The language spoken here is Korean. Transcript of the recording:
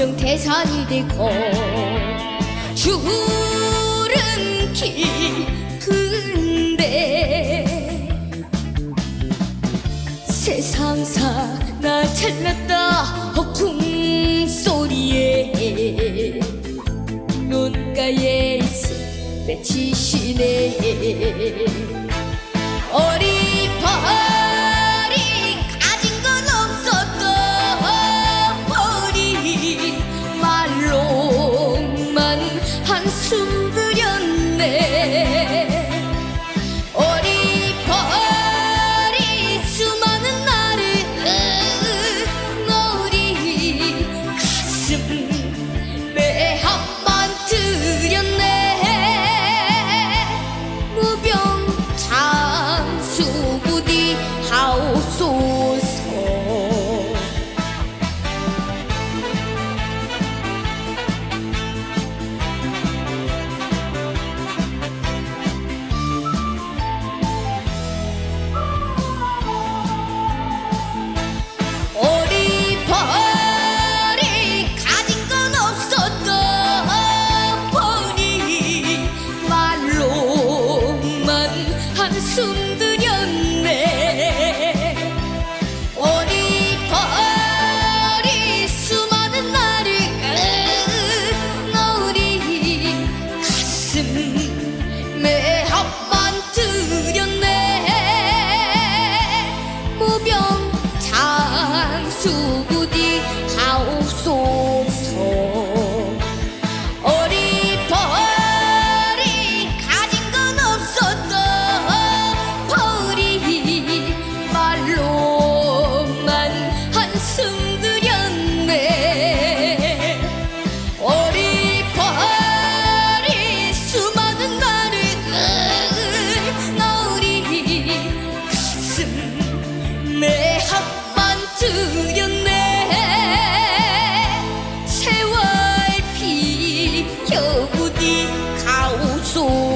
걱정 태산이 되고 줄은 깊은데 세상사 나 잘났다 허쿵 소리에 눈가에 있어 맺히시네 한숨 들였네. mẹ học ba Dù